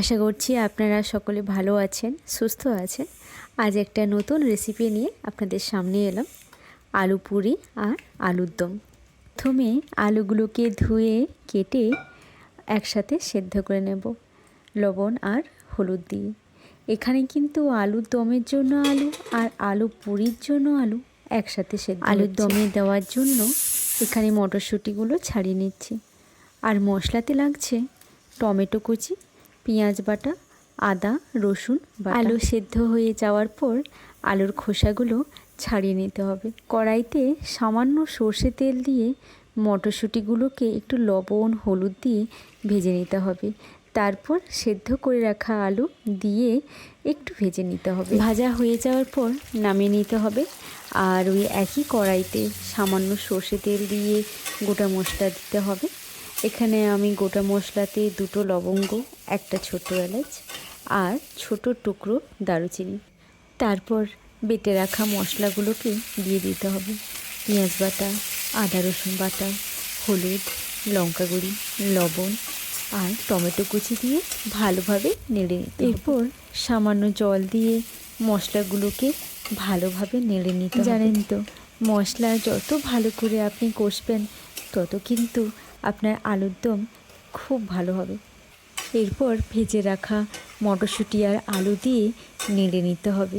আশা করছি আপনারা সকলে ভালো আছেন সুস্থ আছেন। আজ একটা নতুন রেসিপি নিয়ে আপনাদের সামনে এলাম আলু পুরি আর আলুর দম। প্রথমে আলুগুলোকে ধুয়ে কেটে একসাথে সেদ্ধ করে নেব লবণ আর হলুদ দিয়ে। এখানে কিন্তু আলুর দমের জন্য আলু আর আলু পুরির জন্য আলু একসাথে সেদ্ধ আলুর দমে দেওয়ার জন্য এখানে মটরশুঁটিগুলো ছাড়িয়ে নিচ্ছি। আর মশলাতে লাগছে টমেটো কুচি পেঁয়াজ বাটা, আদা, রসুন বা আলু সেদ্ধ হয়ে যাওয়ার পর আলুর খোসাগুলো ছাড়িয়ে নিতে হবে। কড়াইতে সামান্য সর্ষে তেল দিয়ে মটরশুঁটিগুলোকে একটু লবণ, হলুদ দিয়ে ভেজে নিতে হবে। তারপর সেদ্ধ করে রাখা আলু দিয়ে একটু ভেজে নিতে হবে। ভাজা হয়ে যাওয়ার পর নামিয়ে নিতে হবে। আর ওই একই কড়াইতে সামান্য সর্ষে তেল দিয়ে গোটা মশলা দিতে হবে। এখানে আমি গোটা মশলাতে দুটো লবঙ্গ একটা ছোটো এলাচ আর ছোট টুকরো দারুচিনি। তারপর বেটে রাখা মশলাগুলোকে দিয়ে দিতে হবে। পেঁয়াজ বাটা আদা রসুন বাটা হলুদ লঙ্কা গুঁড়ি লবণ আর টমেটো কুচি দিয়ে ভালোভাবে নেড়ে নিতে এরপর সামান্য জল দিয়ে মশলাগুলোকে ভালোভাবে নেড়ে নিতে জানেন তো মশলা যত ভালো করে আপনি কষবেন তত কিন্তু আপনার আলুর দম খুব ভালো হবে। এরপর ভেজে রাখা মটরশুঁটি আর আলু দিয়ে নেড়ে নিতে হবে।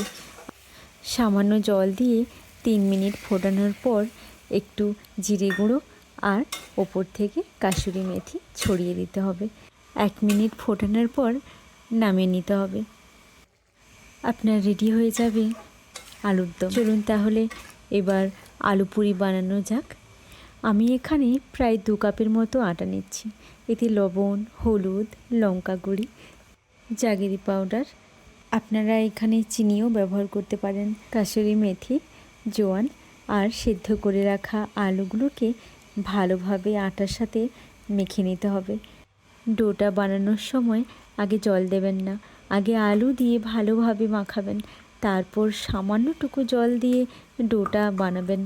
সামান্য জল দিয়ে তিন মিনিট ফোটানোর পর একটু জিরে গুঁড়ো আর ওপর থেকে কাসুরি মেথি ছড়িয়ে দিতে হবে। এক মিনিট ফোটানোর পর নামিয়ে নিতে হবে। আপনার রেডি হয়ে যাবে আলুর দম। চলুন তাহলে এবার আলু পুরি বানানো যাক। আমি এখানে প্রায় দু কাপের মতো আটা নিচ্ছি। এতে লবণ, হলুদ, লঙ্কা গুঁড়ি, জাগেরি পাউডার, আপনারা এখানে চিনিও ব্যবহার করতে পারেন কাসুরি মেথি, জোয়ান, আর সেদ্ধ করে রাখা আলুগুলোকে ভালোভাবে আটার সাথে মেখে নিতে হবে। ডোটা বানানোর সময় আগে জল দেবেন না, আগে আলু দিয়ে ভালোভাবে মাখাবেন, তারপর সামান্যটুকু জল দিয়ে ডোটা বানাবেন।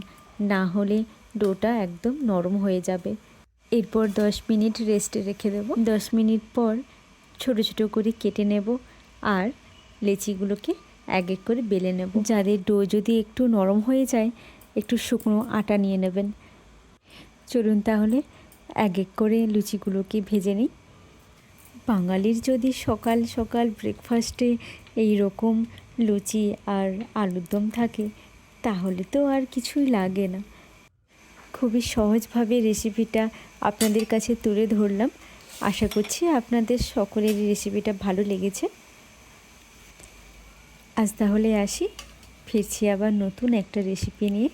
না হলে ডোটা একদম নরম হয়ে যাবে। এরপর দশ মিনিট রেস্টে রেখে দেবো। দশ মিনিট পর ছোট ছোট করে কেটে নেব আর লেচিগুলোকে এক এক করে বেলে নেব। যাদের ডো যদি একটু নরম হয়ে যায়, একটু শুকনো আটা নিয়ে নেবেন। চলুন তাহলে এক এক করে লুচিগুলোকে ভেজে নিই। বাঙালির যদি সকাল সকাল ব্রেকফাস্টে এই রকম লুচি আর আলুর দম থাকে, তাহলে তো আর কিছুই লাগে না। খুবই সহজভাবে রেসিপিটা আপনাদের কাছে তুলে ধরলাম। আশা করছি আপনাদের সকলের রেসিপিটা ভালো লেগেছে। আজ তাহলে আসি, ফিরছি আবার নতুন একটা রেসিপি নিয়ে।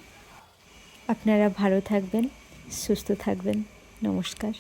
আপনারা ভালো থাকবেন, সুস্থ থাকবেন। নমস্কার।